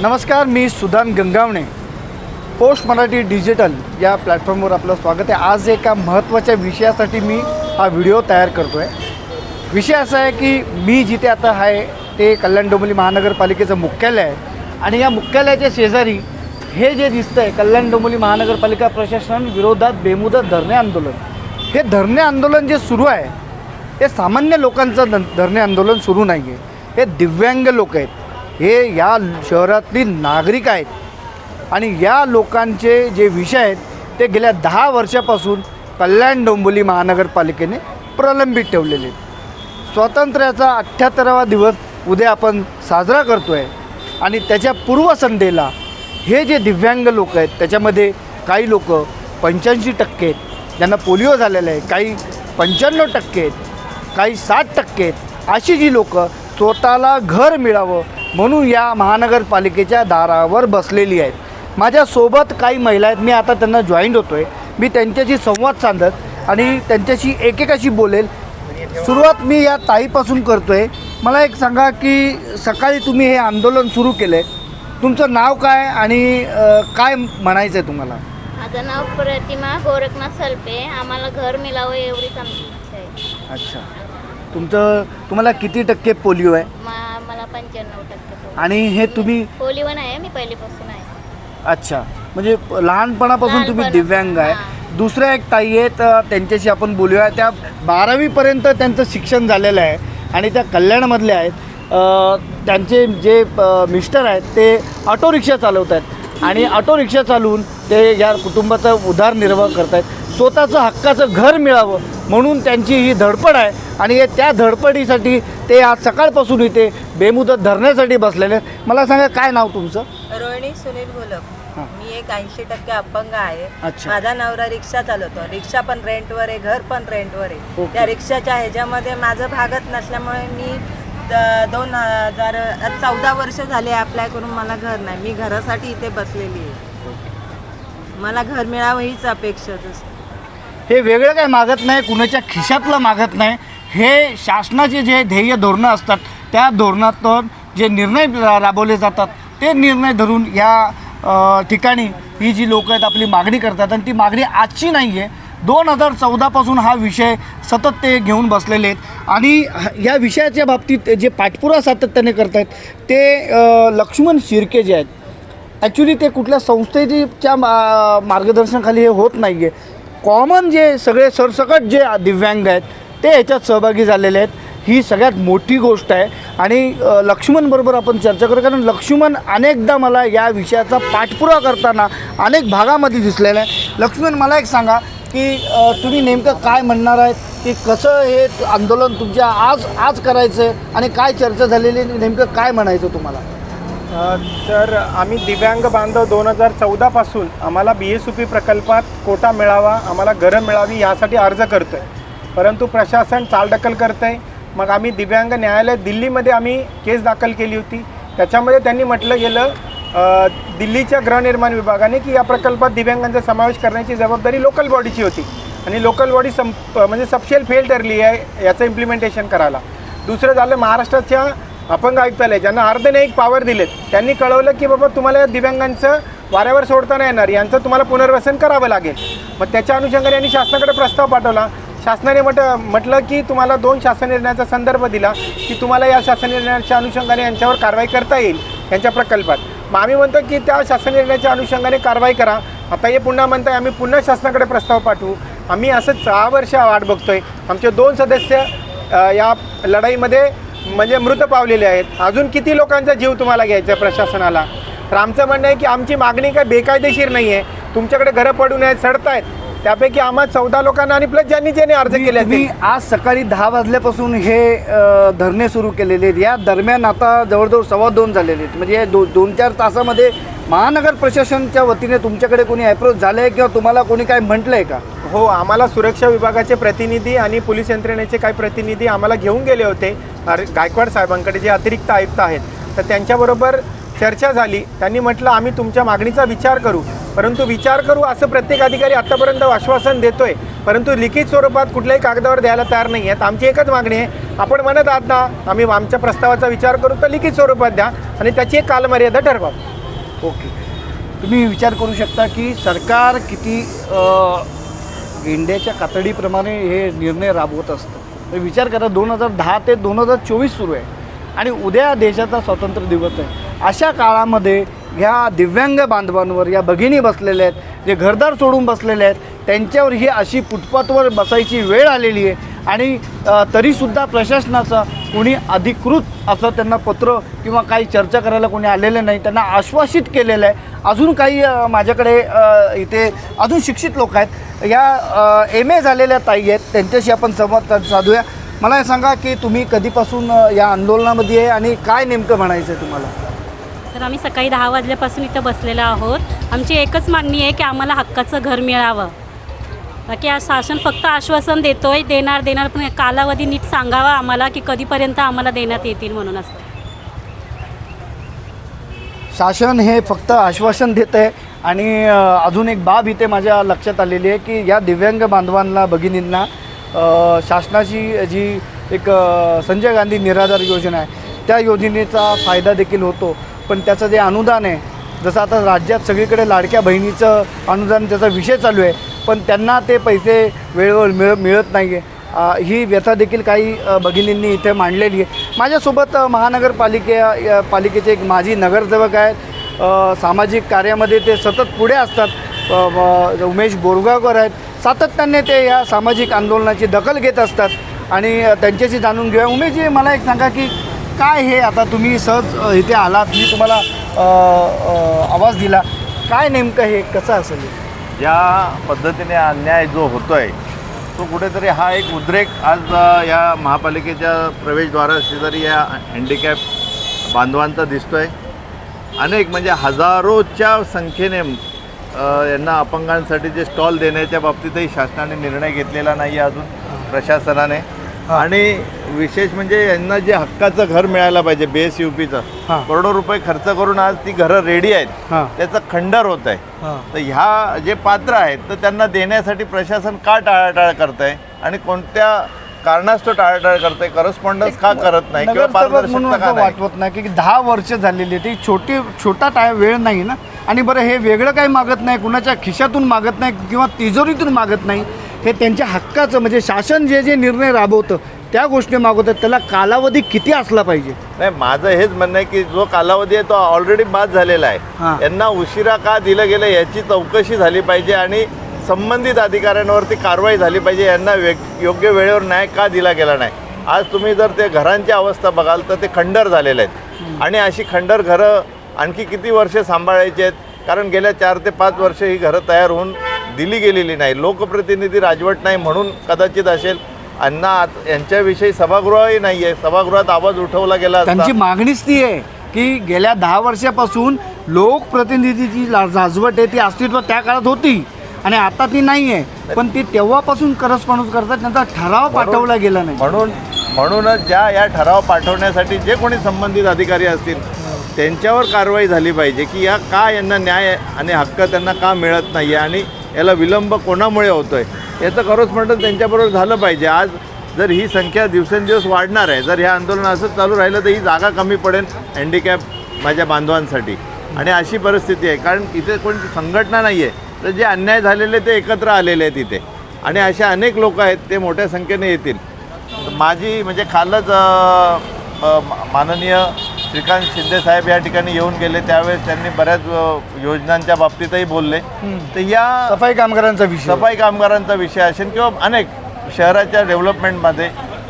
नमस्कार मी Sudan Gangawane. Post Marathi digital या प्लॅटफॉर्मवर आपलं स्वागत आहे. आज एका महत्त्वाच्या विषयासाठी मी हा व्हिडिओ तयार करतो आहे विषय असा आहे की मी जिथे आता आहे ते कल्याण डोंबिवली महानगरपालिकेचं मुख्यालय आहे. आणि या मुख्यालयाच्या शेजारी हे जे दिसतं आहे कल्याण डोंबिवली महानगरपालिका प्रशासन विरोधात बेमुदत धरणे आंदोलन. हे धरणे आंदोलन जे सुरू आहे हे सामान्य लोकांचं ध- धरणे आंदोलन सुरू नाही आहे हे दिव्यांग लोक आहेत. हे या शहरातली नागरिक आहेत. आणि या लोकांचे जे विषय आहेत ते गेल्या दहा वर्षापासून कल्याण डोंबिवली महानगरपालिकेने प्रलंबित ठेवलेले स्वातंत्र्याचा अठ्ठ्याहत्तरावा दिवस उद्या आपण साजरा करतो आहे आणि त्याच्या पूर्वसंध्येला हे जे दिव्यांग लोक आहेत त्याच्यामध्ये काही लोक पंच्याऐंशी टक्के आहेत. ज्यांना पोलिओ झालेला आहे काही पंच्याण्णव टक्के आहेत काही साठ टक्के आहेत. अशी जी लोकं स्वतःला घर मिळावं म्हणून या महानगरपालिकेच्या दारावर बसलेली आहेत. माझ्यासोबत काही महिला आहेत. मी आता त्यांना जॉईंट होतो आहे मी त्यांच्याशी संवाद साधत आणि त्यांच्याशी एकेकाशी बोलेल. सुरुवात मी या ताईपासून करतो आहे मला एक सांगा की सकाळी तुम्ही हे आंदोलन सुरू केलं आहे तुमचं नाव काय आणि काय म्हणायचं आहे तुम्हाला? माझं नाव प्रतिमा गोरखनाथ सलपे. आम्हाला घर मिळावं एवढीच आमची इच्छा आहे. अच्छा. तुमचं तुम्हाला किती टक्के पोलिओ आहे? मा मला पंच्याण्णव टक्के पोलिओ. आणि हे तुम्ही पोलिओ नाही आहे मी पहिलीपासून आहे. अच्छा. म्हणजे लहानपणापासून तुम्ही लहानपणा- दिव्यांग आहे. हां. दुसऱ्या एक ताई आहेत अ, त्यांच्याशी आपण बोलूया. त्या बारावीपर्यंत त्यांचं शिक्षण झालेलं आहे आणि त्या कल्याणमधल्या आहेत. अ, त्यांचे जे अ, मिस्टर आहेत ते ऑटो रिक्षा चालवत आहेत आणि ऑटो रिक्षा चालवून ते या कुटुंबाचा उदारनिर्वाह करत आहेत स्वतःचं हक्काचं घर मिळावं म्हणून त्यांची ही धडपड आहे. आणि हे त्या धडपडीसाठी ते आज सकाळपासून इथे बेमुदत धरण्यासाठी बसलेले मला सांगा काय नाव तुमचं? रोहिणी सुनील घोलप. मी एक ऐंशी टक्के अपंग आहे. माझा नवरा रिक्षा चालवतो. रिक्षा पण रेंटवर आहे घर पण रेंटवर आहे. त्या रिक्षाच्या ह्याच्यामध्ये माझं भागत नसल्यामुळे मी दोन हजार चौदा वर्ष झाले अप्लाय करून मला घर नाही. मी घरासाठी इथे बसलेली आहे. मला घर मिळावं हीच अपेक्षा हे वेगळं काय मागत नाही कुणाच्या खिशातलं मागत नाही. हे शासनाचे जे ध्येय धोरणं असतात त्या धोरणातून जे निर्णय राबवले जातात ते निर्णय धरून या ठिकाणी ही जी लोक आहेत आपली मागणी करतात. आणि ती मागणी आजची नाही आहे दोन हजार चौदापासून हा विषय सतत ते घेऊन बसलेले आहेत. आणि या विषयाच्या बाबतीत जे पाठपुरा सातत्याने करत आहेत ते लक्ष्मण शिर्के जे आहेत ॲक्च्युली ते कुठल्या संस्थेच्या मा मार्गदर्शनाखाली हे होत नाही आहे कॉमन जे सगळे सरसकट जे दिव्यांग आहेत ते ह्याच्यात सहभागी झालेले आहेत. ही सगळ्यात मोठी गोष्ट आहे. आणि लक्ष्मणबरोबर आपण चर्चा करू कारण लक्ष्मण अनेकदा मला या विषयाचा पाठपुरा करताना अनेक भागामध्ये दिसलेला आहे. लक्ष्मण मला एक सांगा की तुम्ही नेमकं काय म्हणणार आहेत? की कसं हे आंदोलन तुमच्या आज आज करायचं आहे आणि काय चर्चा झालेली आहे, नेमकं काय म्हणायचं तुम्हाला? तर आम्ही दिव्यांग बांधव दोन हजार चौदापासून आम्हाला बी एस पी प्रकल्पात कोटा मिळावा आम्हाला घरं मिळावी यासाठी अर्ज करतो आहे परंतु प्रशासन चालढकल करतं आहे मग आम्ही दिव्यांग न्यायालय दिल्लीमध्ये आम्ही केस दाखल केली होती. त्याच्यामध्ये त्यांनी म्हटलं गेलं दिल्लीच्या गृहनिर्माण विभागाने की या प्रकल्पात दिव्यांगांचा समावेश करण्याची जबाबदारी लोकल बॉडीची होती. आणि लोकल बॉडी संप म्हणजे सबशेल फेल ठरली आहे याचं इम्प्लिमेंटेशन करायला. दुसरं झालं महाराष्ट्राच्या अपंग आयुक्तालय ज्यांना अर्धन्यायिक पॉवर दिलेत. त्यांनी कळवलं की बाबा तुम्हाला या दिव्यांगांचं वाऱ्यावर सोडता नाही येणार यांचं तुम्हाला पुनर्वसन करावं लागेल. मग त्याच्या अनुषंगाने यांनी शासनाकडे प्रस्ताव पाठवला. शासनाने म्हट म्हटलं की तुम्हाला दोन शासन निर्णयाचा संदर्भ दिला की तुम्हाला या शासन निर्णयाच्या अनुषंगाने यांच्यावर कारवाई करता येईल यांच्या प्रकल्पात. मग आम्ही म्हणतो की त्या शासन निर्णयाच्या अनुषंगाने कारवाई करा. आता हे पुन्हा म्हणताय आम्ही पुन्हा शासनाकडे प्रस्ताव पाठवू. आम्ही असं सहा वर्ष वाट बघतोय. आमचे दोन सदस्य या लढाईमध्ये म्हणजे मृत पावलेले आहेत. अजून किती लोकांचा जीव तुम्हाला घ्यायचा आहे प्रशासनाला? तर आमचं म्हणणं आहे की आमची मागणी काय बेकायदेशीर नाही आहे तुमच्याकडे घरं पडून आहेत सडत आहेत त्यापैकी आम्हा चौदा लोकांना आणि प्लस ज्यांनी ज्यांनी अर्ज केले असतील. आज सकाळी दहा वाजल्यापासून हे धरणे सुरू केलेले आहेत. या दरम्यान आता जवळजवळ सव्वा दोन झालेले आहेत. म्हणजे या दो दोन चार तासामध्ये महानगर प्रशासनच्या वतीने तुमच्याकडे कोणी अप्रोच झालं आहे किंवा तुम्हाला कोणी काय म्हटलं आहे का? हो आम्हाला सुरक्षा विभागाचे प्रतिनिधी आणि पोलीस यंत्रणेचे काही प्रतिनिधी आम्हाला घेऊन गेले होते. गायकवाड साहेबांकडे जे अतिरिक्त आयुक्त आहेत. तर त्यांच्याबरोबर चर्चा झाली. त्यांनी म्हटलं आम्ही तुमच्या मागणीचा विचार करू. परंतु विचार करू असं प्रत्येक अधिकारी आत्तापर्यंत आश्वासन देतोय. परंतु लिखित स्वरूपात कुठल्याही कागदावर द्यायला तयार नाही आहेत. आमची एकच मागणी आहे. आपण म्हणत आहात ना आम्ही आमच्या प्रस्तावाचा विचार करू तर लिखित स्वरूपात द्या आणि त्याची एक कालमर्यादा ठरवा. ओके. तुम्ही विचार करू शकता की सरकार किती गेंड्याच्या कातडीप्रमाणे हे निर्णय राबवत असतं. तर विचार करा दोन हजार दहा ते दोन हजार चोवीस सुरू आहे. आणि उद्या देशाचा स्वातंत्र्य दिवस आहे. अशा काळामध्ये ह्या दिव्यांग बांधवांवर या भगिनी बसलेल्या आहेत जे घरदार सोडून बसलेले आहेत त्यांच्यावर ही अशी फुटपाथवर बसायची वेळ आलेली आहे. आणि तरीसुद्धा प्रशासनाचं कोणी अधिकृत असं त्यांना पत्र किंवा काही चर्चा करायला कोणी आलेलं नाही. त्यांना आश्वासित केलेलं आहे. अजून काही माझ्याकडे इथे अजून शिक्षित लोक आहेत. या एम ए झालेल्या ताई आहेत. त्यांच्याशी आपण संवाद साधूया. मला हे सांगा की तुम्ही कधीपासून या आंदोलनामध्ये आहे आणि काय नेमकं म्हणायचं आहे तुम्हाला? तर आम्ही सकाळी दहा वाजल्यापासून इथं बसलेलो आहोत. आमची एकच मागणी आहे की आम्हाला हक्काचं घर मिळावं. बाकी आज शासन फक्त आश्वासन देतोय देणार देणार पण कालावधी नीट सांगावा आम्हाला की कधीपर्यंत आम्हाला देण्यात येतील म्हणून असं. शासन हे फक्त आश्वासन देत आहे आणि अजून एक बाब इथे माझ्या लक्षात आलेली आहे की या दिव्यांग बांधवांना भगिनींना शासनाची जी एक संजय गांधी निराधार योजना आहे त्या योजनेचा फायदा देखील होतो. पण त्याचं जे अनुदान आहे जसं आता राज्यात सगळीकडे लाडक्या बहिणीचं अनुदान त्याचा विषय चालू आहे पण त्यांना ते पैसे वेळेवर मिळ मिळत नाही आहे ही व्यथा देखील काही भगिनींनी इथे मांडलेली आहे. माझ्यासोबत महानगरपालिके या पालिकेचे एक माजी नगरसेवक आहेत. सामाजिक कार्यामध्ये ते सतत पुढे असतात. उमेश बोरगावकर आहेत. सातत्याने ते या सामाजिक आंदोलनाची दखल घेत असतात. आणि त्यांच्याशी जाणून घेऊया. उमेशजी मला एक सांगा की काय हे आता तुम्ही सहज अ, इथे आलात मी तुम्हाला अ, अ, आवाज दिला. काय नेमकं हे कसं असेल हे? ज्या पद्धतीने अन्याय जो होतोय तो कुठेतरी हा एक उद्रेक. आज अ, या महापालिकेच्या प्रवेशद्वारा शेजारी या हँडिकॅप बांधवांचा दिसतोय. अनेक म्हणजे हजारोच्या संख्येने अ, यांना अपंगांसाठी जे स्टॉल देण्याच्या बाबतीतही शासनाने निर्णय घेतलेला नाही आहे अजून प्रशासनाने. आणि विशेष म्हणजे यांना जे हक्काचं घर मिळायला पाहिजे बी एस यू हां. पीचं करोडो रुपये खर्च करून आज ती घरं रेडी आहेत. त्याचं खंडर होत आहे. तर ह्या जे पात्र आहेत तर त्यांना देण्यासाठी प्रशासन का टाळाटाळ करत आहे आणि कोणत्या कारणास्तव टाळाटाळ करत आहे करस्पॉन्डन्स का करत नाही किंवा पारदर्शकता का वाटवत नाही की दहा वर्ष झालेली आहे ती. छोटी छोटा टाय वेळ नाही ना. आणि बरं हे वेगळं काही मागत नाही कुणाच्या खिशातून मागत नाही किंवा तिजोरीतून मागत नाही. हे त्यांच्या हक्काचं म्हणजे शासन जे जे निर्णय राबवतं त्या गोष्टी मागवतात. त्याला कालावधी किती असला पाहिजे? नाही माझं हेच म्हणणं आहे की जो कालावधी आहे तो ऑलरेडी बाद झालेला. आहे. यांना उशिरा का दिलं गेलं याची चौकशी झाली पाहिजे आणि संबंधित अधिकाऱ्यांवरती कारवाई झाली पाहिजे यांना योग्य वेळेवर न्याय का दिला गेला नाही? आज तुम्ही जर ते घरांची अवस्था बघाल तर ते खंडर झालेले आहेत. आणि अशी खंडर घरं आणखी किती वर्षे सांभाळायची आहेत? कारण गेल्या चार ते पाच वर्ष ही घरं तयार होऊन दिली गेलेली नाही. लोकप्रतिनिधी राजवट नाही म्हणून कदाचित असेल. अण्णा यांच्याविषयी सभागृहही नाही आहे सभागृहात आवाज उठवला गेला. त्यांची मागणीच ती आहे की गेल्या दहा वर्षापासून लोकप्रतिनिधीची राजवट आहे ती अस्तित्व त्या काळात होती. आणि आता ती नाही आहे पण ती तेव्हापासून करस्पॉन्स करतात त्यांचा ठराव पाठवला गेला नाही. म्हणून म्हणूनच ज्या या ठराव पाठवण्यासाठी जे कोणी संबंधित अधिकारी असतील त्यांच्यावर कारवाई झाली पाहिजे की या का यांना न्याय आणि हक्क त्यांना का मिळत नाही आहे आणि याला विलंब कोणामुळे होतो आहे याचं करस्पॉन्डन्स त्यांच्याबरोबर झालं पाहिजे. आज जर ही संख्या दिवसेंदिवस वाढणार आहे जर ह्या आंदोलन असंच चालू राहिलं तर ही जागा कमी पडेल हँडिकॅप माझ्या बांधवांसाठी. आणि अशी परिस्थिती आहे कारण इथे कोणती संघटना नाही आहे तर जे अन्याय झालेले ते एकत्र आलेले आहेत इथे. आणि अशा अनेक लोक आहेत ते मोठ्या संख्येने येतील. माझी म्हणजे कालच माननीय श्रीकांत शिंदे साहेब या ठिकाणी येऊन गेले. त्यावेळेस त्यांनी बऱ्याच योजनांच्या बाबतीतही बोलले. तर या सफाई कामगारांचा विषय. सफाई कामगारांचा विषय असेल किंवा अनेक शहराच्या डेव्हलपमेंटमध्ये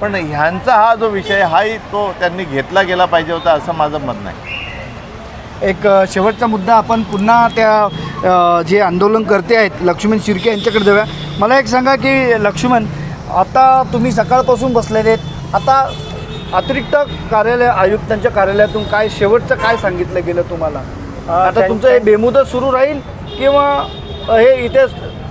पण ह्यांचा हा जो विषय हाही तो त्यांनी घेतला गेला पाहिजे होता असं माझं म्हणणं आहे एक शेवटचा मुद्दा आपण पुन्हा त्या जे आंदोलन करते आहेत लक्ष्मण शिर्के यांच्याकडे जाऊया. मला एक सांगा की लक्ष्मण आता तुम्ही सकाळपासून बसलेले आहेत. आता अतिरिक्त कार्यालय आयुक्तांच्या कार्यालयातून काय शेवटचं काय सांगितलं गेलं तुम्हाला? आता तुमचं हे बेमुदत सुरू राहील किंवा हे इथे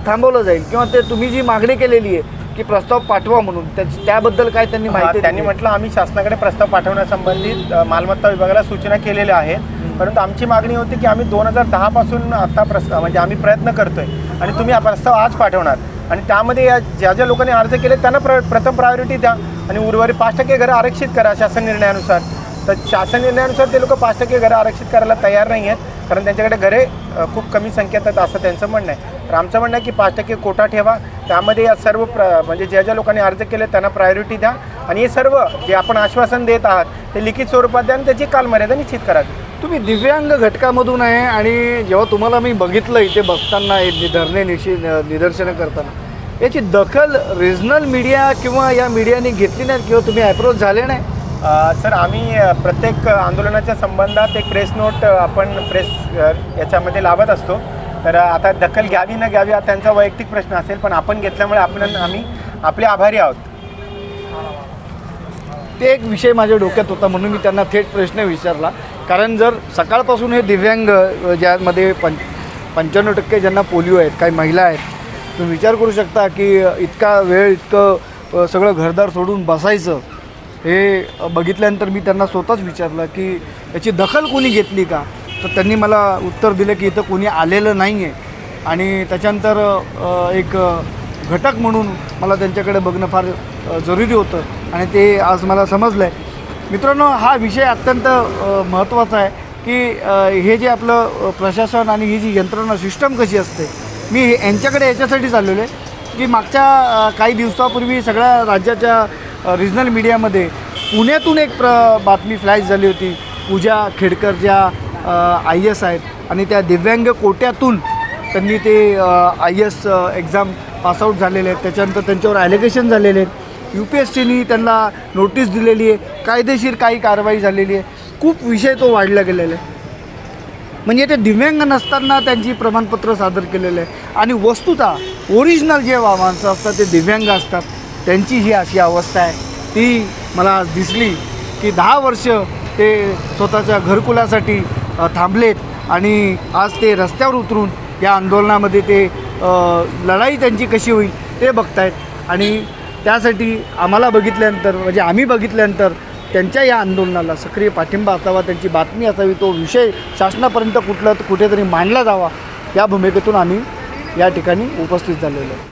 थांबवलं जाईल? किंवा ते तुम्ही जी मागणी केलेली आहे की प्रस्ताव पाठवा म्हणून त्याबद्दल काय त्यांनी माहिती त्यांनी? म्हटलं आम्ही शासनाकडे प्रस्ताव पाठवण्यासंबंधित मालमत्ता विभागाला सूचना केलेल्या आहेत. परंतु आमची मागणी होती की आम्ही दोन हजार दहापासून आता प्रस्ताव म्हणजे आम्ही प्रयत्न करतोय आणि तुम्ही हा प्रस्ताव आज पाठवणार. आणि त्यामध्ये या ज्या ज्या लोकांनी अर्ज केले त्यांना प्र प्रथम प्रायोरिटी द्या. आणि उर्वरित पाच टक्के घरं आरक्षित करा शासन निर्णयानुसार. तर शासन निर्णयानुसार ते लोक पाच टक्के घरं आरक्षित करायला तयार नाही आहेत कारण त्यांच्याकडे घरे खूप कमी संख्येत आहेत असं त्यांचं म्हणणं आहे. तर आमचं म्हणणं आहे की पाच टक्के कोटा ठेवा. त्यामध्ये या सर्व प्र म्हणजे ज्या ज्या लोकांनी अर्ज केले त्यांना प्रायोरिटी द्या. आणि हे सर्व जे आपण आश्वासन देत आहात ते लिखित स्वरूपात द्या आणि त्याची कालमर्यादा निश्चित करा. तुम्ही दिव्यांग घटकामधून आहे आणि जेव्हा तुम्हाला मी बघितलं इथे बघताना धरणे निशी निदर्शनं करताना याची दखल रिजनल मीडिया किंवा या मीडियाने घेतली नाही किंवा तुम्ही अप्रोच झाले नाही? सर आम्ही प्रत्येक आंदोलनाच्या संबंधात एक प्रेस नोट आपण प्रेस याच्यामध्ये लावत असतो. तर आता दखल घ्यावी न घ्यावी हा त्यांचा वैयक्तिक प्रश्न असेल पण आपण घेतल्यामुळे आपण आम्ही आपले आभारी आहोत. ते एक विषय माझ्या डोक्यात होता म्हणून मी त्यांना थेट प्रश्न विचारला. कारण जर सकाळपासून हे दिव्यांग ज्यामध्ये पं पंच्याण्णव टक्के ज्यांना पोलिओ आहेत काही महिला आहेत तुम्ही विचार करू शकता की इतका वेळ इतकं सगळं घरदार सोडून बसायचं हे बघितल्यानंतर मी त्यांना स्वतःच विचारलं की याची दखल कोणी घेतली का? तर त्यांनी मला उत्तर दिलं की इथं कोणी आलेलं नाही आहे आणि त्याच्यानंतर एक घटक म्हणून मला त्यांच्याकडे बघणं फार जरुरी होतं. आणि ते आज मला समजलं आहे मित्रांनो हा विषय अत्यंत महत्त्वाचा आहे की हे जे आपलं प्रशासन आणि ही जी यंत्रणा सिस्टम कशी असते मी हे- यांच्याकडे याच्यासाठी चाललेलो आहे की मागच्या काही दिवसापूर्वी सगळ्या राज्याच्या रिजनल मीडियामध्ये पुण्यातून एक प्र बातमी फ्लॅश झाली होती. पूजा खेडकर ज्या आय एस आहेत आणि त्या दिव्यांग कोट्यातून त्यांनी ते आय एस एक्झाम पासआउट झालेले आहेत. त्याच्यानंतर त्यांच्यावर ॲलिगेशन झालेले आहेत. यू पी एस सीनी त्यांना नोटीस दिलेली आहे. कायदेशीर काही कारवाई झालेली आहे. खूप विषय तो वाढला गेलेला आहे. म्हणजे ते दिव्यांग नसताना त्यांची प्रमाणपत्र सादर केलेलं आहे. आणि वस्तुतः ओरिजिनल जे वा- माणसं असतात ते दिव्यांग असतात. त्यांची ही अशी अवस्था आहे. ती मला दिसली की दहा वर्ष ते स्वतःच्या घरकुलासाठी थांबलेत आणि आज ते रस्त्यावर उतरून या आंदोलनामध्ये ते लढाई त्यांची कशी होईल ते बघतायत. आणि त्यासाठी आम्हाला बघितल्यानंतर म्हणजे आम्ही बघितल्यानंतर त्यांच्या या आंदोलनाला सक्रिय पाठिंबा असावा त्यांची बातमी असावी तो विषय शासनापर्यंत कुठला कुठेतरी मांडला जावा या भूमिकेतून आम्ही या ठिकाणी उपस्थित झालेलो आहे